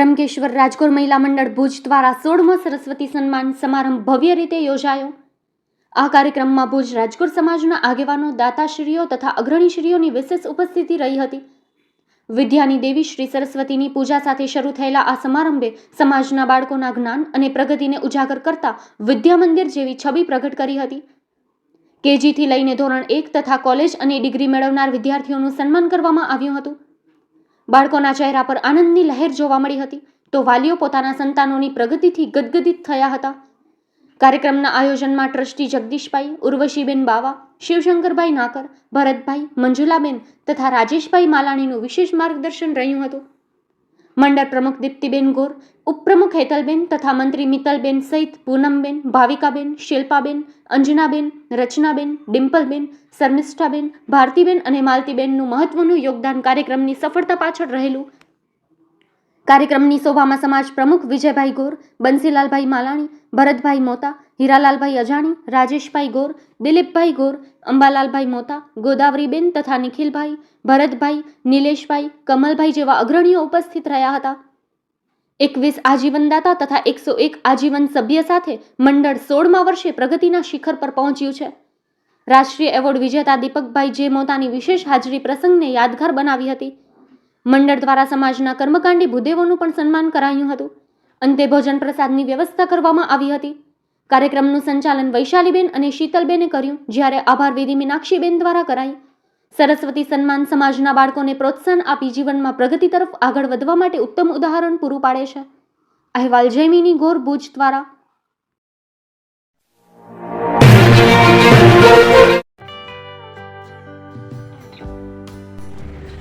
ત્રંકેશ્વર રાજકોર મહિલા મંડળ ભુજ દ્વારા સોળમો સરસ્વતી સન્માન સમારંભ ભવ્ય રીતે યોજાયો. આ કાર્યક્રમમાં ભુજ રાજકોર સમાજના આગેવાનો, દાતાશ્રીઓ તથા અગ્રણીશ્રીઓની વિશેષ ઉપસ્થિતિ રહી હતી. વિદ્યાની દેવી શ્રી સરસ્વતીની પૂજા સાથે શરૂ થયેલા આ સમારંભે સમાજના બાળકોના જ્ઞાન અને પ્રગતિને ઉજાગર કરતા વિદ્યા મંદિર જેવી છબી પ્રગટ કરી હતી. કેજીથી લઈને ધોરણ એક તથા કોલેજ અને ડિગ્રી મેળવનાર વિદ્યાર્થીઓનું સન્માન કરવામાં આવ્યું હતું. બાળકોના ચહેરા પર આનંદની લહેર જોવા મળી હતી તો વાલીઓ પોતાના સંતાનોની પ્રગતિથી ગદગદિત થયા હતા. કાર્યક્રમના આયોજનમાં ટ્રસ્ટી જગદીશભાઈ, ઉર્વશીબેન બાવા, શિવશંકરભાઈ નાકર, ભરતભાઈ, મંજુલાબેન તથા રાજેશભાઈ માલાણીનું વિશેષ માર્ગદર્શન રહ્યું હતું. મંડળ પ્રમુખ દીપ્તિબેન ગોર, ઉપપ્રમુખ હેતલબેન તથા મંત્રી મિત્તલબેન સહિત પૂનમબેન, ભાવિકાબેન, શિલ્પાબેન, અંજનાબેન, રચનાબેન, ડિમ્પલબેન, શર્મિષ્ઠાબેન, ભારતીબેન અને માલતીબેનનું મહત્વનું યોગદાન કાર્યક્રમની સફળતા પાછળ રહેલું કાર્યક્રમની શોભામાં સમાજ પ્રમુખ વિજયભાઈ ગોર, બંસીલાલભાઈ માલાણી, ભરતભાઈ મોતા, હીરાલાલભાઈ અજાણી, રાજેશભાઈ ગોર, દિલીપભાઈ ગોર, અંબાલાલભાઈ મોતા, ગોદાવરીબેન તથા નિખિલભાઈ, ભરતભાઈ, નિલેશભાઈ, કમલભાઈ જેવા અગ્રણીઓ ઉપસ્થિત રહ્યા હતા. એકવીસ આજીવનદાતા તથા એકસો એક આજીવન સભ્ય સાથે મંડળ સોળમા વર્ષે પ્રગતિના શિખર પર પહોંચ્યું છે. રાષ્ટ્રીય એવોર્ડ વિજેતા દીપકભાઈ જે મોતાની વિશેષ હાજરી પ્રસંગને યાદગાર બનાવી હતી. મંડળ દ્વારા સમાજના કર્મકાંડી ભૂદેવોનું પણ સન્માન કરાયું હતું. અંતે ભોજન પ્રસાદની વ્યવસ્થા કરવામાં આવી હતી. કાર્યક્રમનું સંચાલન વૈશાલીબેન અને શીતલબેને કર્યું, જ્યારે આભાર વિધિ મીનાક્ષીબેન દ્વારા કરાઈ. સરસ્વતી સન્માન સમાજના બાળકોને પ્રોત્સાહન આપી જીવનમાં પ્રગતિ તરફ આગળ વધવા માટે ઉત્તમ ઉદાહરણ પૂરું પાડે છે. અહેવાલ જૈમિની ગોર ભુજ દ્વારા